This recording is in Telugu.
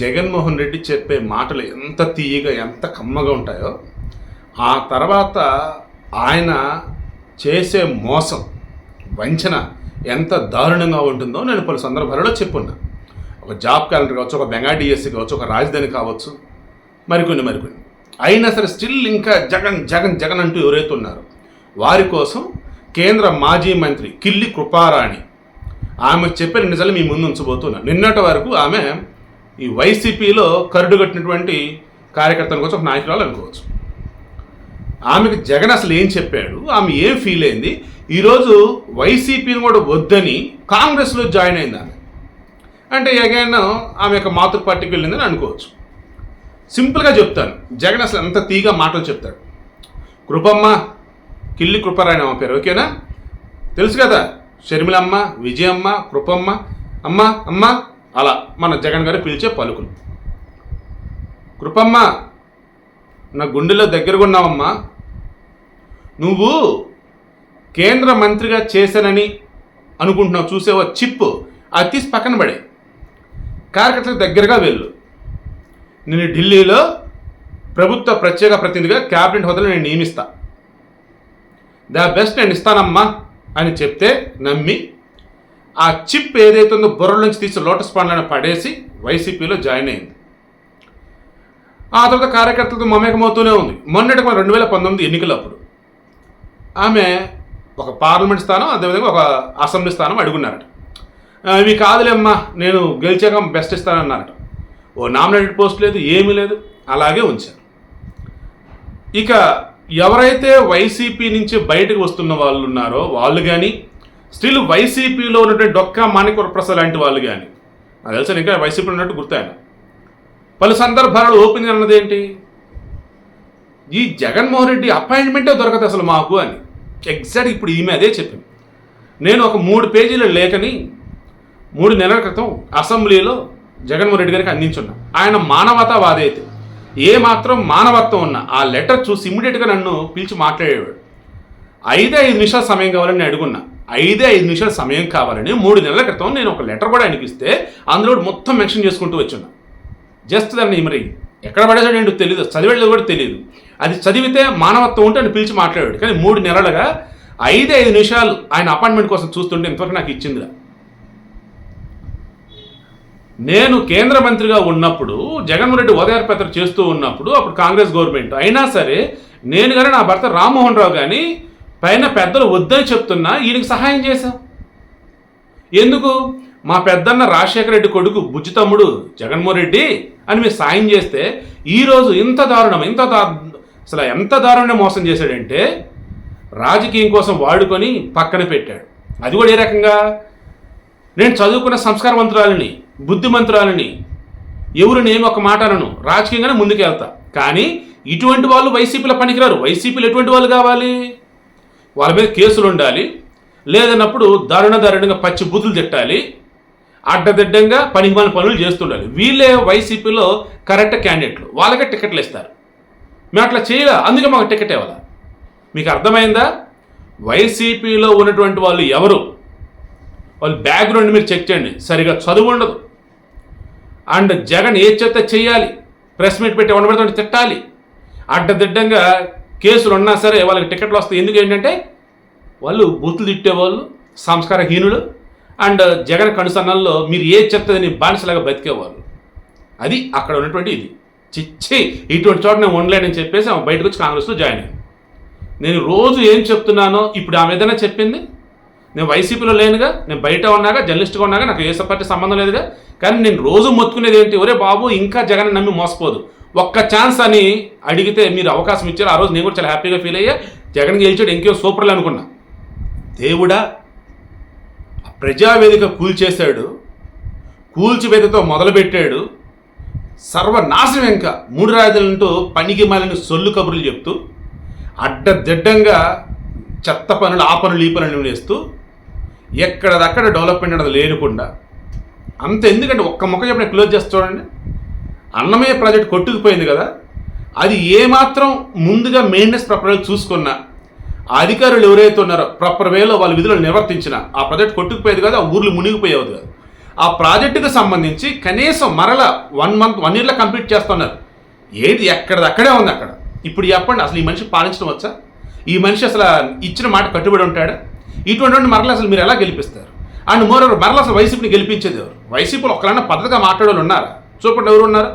జగన్మోహన్ రెడ్డి చెప్పే మాటలు ఎంత తీయగా ఎంత కమ్మగా ఉంటాయో ఆ తర్వాత ఆయన చేసే మోసం వంచన ఎంత దారుణంగా ఉంటుందో నేను పలు సందర్భాలలో చెప్పున్నా. ఒక జాబ్ క్యాలెండర్ కావచ్చు ఒక బెంగాడిఎస్సి కావచ్చు ఒక రాజధాని కావచ్చు మరికొన్ని మరికొన్ని. అయినా సరే స్టిల్ ఇంకా జగన్ జగన్ జగన్ అంటూ ఎవరైతే ఉన్నారో వారి కోసం కేంద్ర మాజీ మంత్రి కిల్లి కృపారాణి ఆమె చెప్పిన నిజాలు మీ ముందు ఉంచబోతున్నారు నిన్నటి వరకు ఆమె ఈ వైసీపీలో కరుడు కట్టినటువంటి కార్యకర్తల కోసం ఒక నాయకురాలు అనుకోవచ్చు. ఆమెకు జగన్ అసలు ఏం చెప్పాడు? ఆమె ఏం ఫీల్ అయింది? ఈరోజు వైసీపీని కూడా వద్దని కాంగ్రెస్లో జాయిన్ అయింది ఆమె. అంటే అగైన్ ఆమె యొక్క మాతృ పార్టీకి వెళ్ళిందని అనుకోవచ్చు. సింపుల్గా చెప్తాను. జగన్ అసలు అంత తీగా మాటలు చెప్తాడు. కృపమ్మ కిల్లి కృపరాయణ అమ్మ పేరు ఓకేనా? తెలుసు కదా? షర్మిలమ్మ విజయమ్మ కృపమ్మ అమ్మ అమ్మ అలా మన జగన్ గారు పిలిచే పలుకులు. కృపమ్మ నా గుండెలో దగ్గరగా ఉన్నావమ్మా. నువ్వు కేంద్ర మంత్రిగా చేశానని అనుకుంటున్నావు చూసేవో? చిప్పు అది తీసి పక్కన పడే. కార్యకర్తలకు దగ్గరగా వెళ్ళు. నేను ఢిల్లీలో ప్రభుత్వ ప్రత్యేక ప్రతినిధిగా క్యాబినెట్ హోదాలో నేను నియమిస్తా. ద బెస్ట్ నేను ఇస్తానమ్మా అని చెప్తే నమ్మి ఆ చిప్ ఏదైతే ఉందో బుర్ర నుంచి తీసి లోటస్ పాండ్లను పడేసి వైసీపీలో జాయిన్ అయింది. ఆ తర్వాత కార్యకర్తలతో మమేకమవుతూనే ఉంది. మొన్నటి మన రెండు వేల పంతొమ్మిది ఎన్నికలప్పుడు ఆమె ఒక పార్లమెంట్ స్థానం అదేవిధంగా ఒక అసెంబ్లీ స్థానం అడుగున్నారట. ఇవి కాదులేమ్మా నేను గెలిచాక బెస్ట్ ఇస్తానన్నారట. ఓ నామినేటెడ్ పోస్ట్ లేదు ఏమీ లేదు అలాగే ఉంచారు. ఇక ఎవరైతే వైసీపీ నుంచి బయటకు వస్తున్న వాళ్ళు ఉన్నారో వాళ్ళు కానీ స్టిల్ వైసీపీలో ఉన్నటువంటి డొక్కా మాణిక్య ప్రసాద్ లాంటి వాళ్ళు కానీ నాకు తెలిసిన ఇంకా వైసీపీలో ఉన్నట్టు గుర్తాయన. పలు సందర్భాలలో ఓపెన్ అన్నది ఏంటి? ఈ జగన్మోహన్ రెడ్డి అపాయింట్మెంటే దొరకదు అసలు మాకు అని. ఎగ్జాక్ట్ ఇప్పుడు ఈమె అదే చెప్పింది. నేను ఒక మూడు పేజీల లేఖని మూడు నెలల క్రితం అసెంబ్లీలో జగన్మోహన్ రెడ్డి గారికి అందించున్నా. ఆయన మానవతావాది అయితే. ఏ మాత్రం మానవత్వం ఉన్న ఆ లెటర్ చూసి ఇమ్మీడియట్గా నన్ను పిలిచి మాట్లాడేవాడు. ఐదే ఐదు నిమిషాల సమయం కావాలని అడుగున్నా. ఐదే ఐదు నిమిషాల సమయం కావాలని మూడు నెలల క్రితం నేను ఒక లెటర్ కూడా ఆయనకి ఇస్తే అందులో మొత్తం మెన్షన్ చేసుకుంటూ వచ్చున్నా. జస్ట్ దాన్ని మరి ఎక్కడ పడేసాడు తెలియదు చదివేది కూడా తెలియదు అది చదివితే మానవత్వం ఉంటే ఆయన పిలిచి మాట్లాడాడు. కానీ మూడు నెలలుగా ఐదు ఐదు నిమిషాలు ఆయన అపాయింట్మెంట్ కోసం చూస్తుంటే ఇంతవరకు నాకు ఇచ్చిందిరా. నేను కేంద్ర మంత్రిగా ఉన్నప్పుడు జగన్మోహన్ రెడ్డి ఉదయపత్ర చేస్తూ ఉన్నప్పుడు అప్పుడు కాంగ్రెస్ గవర్నమెంట్. అయినా సరే నేను కానీ నా భర్త రామ్మోహన్ రావు కానీ పైన పెద్దలు వద్దని చెప్తున్నా ఈయనకి సహాయం చేశాం. ఎందుకు? మా పెద్దన్న రాజశేఖర రెడ్డి కొడుకు బుజ్జి తమ్ముడు జగన్మోహన్ రెడ్డి అని మీరు సాయం చేస్తే ఈరోజు ఇంత దారుణం ఇంత దా అసలు ఎంత దారుణంగా మోసం చేశాడంటే రాజకీయం కోసం వాడుకొని పక్కన పెట్టాడు. అది కూడా ఏ రకంగా? నేను చదువుకున్న సంస్కారవంతురాలని బుద్ధిమంతురాలని ఎవరు నేను ఒక మాట అనను రాజకీయంగానే ముందుకెళ్తా. కానీ ఇటువంటి వాళ్ళు వైసీపీలో పనికిరారు. వైసీపీలో ఎటువంటి వాళ్ళు కావాలి? వాళ్ళ మీద కేసులు ఉండాలి. లేదన్నప్పుడు దారుణ దారుణంగా పచ్చి బుద్ధులు తిట్టాలి. అడ్డదిడ్డంగా పనికిమాలిన పనులు చేస్తుండాలి. వీళ్ళే వైసీపీలో కరెక్ట్ క్యాండిడేట్లు. వాళ్ళకే టికెట్లు ఇస్తారు. మేము అట్లా చేయలే. అందుకే మాకు టికెట్ ఇవ్వాలి? మీకు అర్థమైందా? వైసీపీలో ఉన్నటువంటి వాళ్ళు ఎవరు? వాళ్ళ బ్యాక్గ్రౌండ్ మీరు చెక్ చేయండి. సరిగా చదువు ఉండదు. అండ్ జగన్ ఏ చేత చేయాలి? ప్రెస్ మీట్ పెట్టి ఎవరి తిట్టాలి. అడ్డదిడ్డంగా కేసులు ఉన్నా సరే వాళ్ళకి టికెట్లు వస్తాయి. ఎందుకు ఏంటంటే వాళ్ళు బూతులు తిట్టేవాళ్ళు సంస్కారహీనులు అండ్ జగన్ కనుసన్నల్లో మీరు ఏ చెప్తుందని బానిసలాగా బతికేవాళ్ళు అది అక్కడ ఉన్నటువంటి ఇది. చిచ్చి ఇటువంటి చోట నేను ఉండలేనని చెప్పేసి ఆమె బయటకు వచ్చి కాంగ్రెస్లో జాయిన్ అయ్యాను నేను రోజు ఏం చెప్తున్నానో ఇప్పుడు ఆమె ఏదైనా చెప్పింది? నేను వైసీపీలో లేనుగా నేను బయట ఉన్నాగా జర్నలిస్ట్గా ఉన్నాగా నాకు ఏ పార్టీ సంబంధం లేదుగా. కానీ నేను రోజు మొత్తుకునేది ఏంటి? ఒరే బాబు ఇంకా జగన్ నమ్మి మోసపోదు. ఒక్క ఛాన్స్ అని అడిగితే మీరు అవకాశం ఇచ్చారు. ఆ రోజు నేను కూడా చాలా హ్యాపీగా ఫీల్ అయ్యా. జగన్ గెలిచాడు ఇంకేం సూపర్లు అనుకున్నా. దేవుడా ప్రజావేదిక కూల్చేశాడు. కూల్చివేదితో మొదలుపెట్టాడు. సర్వనాశనం ఇంకా. మూడు రాజులంటూ పనికి మాలిన సొల్లు కబుర్లు చెప్తూ అడ్డదిడ్డంగా చెత్త పనులు ఆ పనులు ఈ పనులు వేస్తూ ఎక్కడదక్కడ డెవలప్మెంట్ అనేది లేకుండా అంత ఎందుకంటే ఒక్క మొక్క చెప్పిన క్లోజ్ చేస్తూ చూడండి. అన్నమయ్య ప్రాజెక్ట్ కొట్టుకుపోయింది కదా అది ఏమాత్రం ముందుగా మెయింటెనెన్స్ ప్రపరేట్ చూసుకున్నా ఆ అధికారులు ఎవరైతే ఉన్నారో ప్రాపర్ వేలో వాళ్ళ విధులు నిర్వర్తించిన ఆ ప్రాజెక్ట్ కొట్టుకుపోయేది కదా ఆ ఊర్లు మునిగిపోయేది కాదు. ఆ ప్రాజెక్టుకు సంబంధించి కనీసం మరల వన్ మంత్ వన్ ఇయర్లో కంప్లీట్ చేస్తున్నారు. ఏది ఎక్కడదక్కడే ఉంది అక్కడ. ఇప్పుడు చెప్పండి అసలు ఈ మనిషి పాలించడం వచ్చా? ఈ మనిషి అసలు ఇచ్చిన మాట కట్టుబడి ఉంటాడా? ఇటువంటి మరల అసలు మీరు ఎలా గెలిపిస్తారు? అండ్ మోరవర్ మరల అసలు వైసీపీని గెలిపించేది ఎవరు? వైసీపీలో ఒకరైనా పద్ధతిగా మాట్లాడే ఉన్నారు ఉన్నారా? చూపండి ఎవరు ఉన్నారు?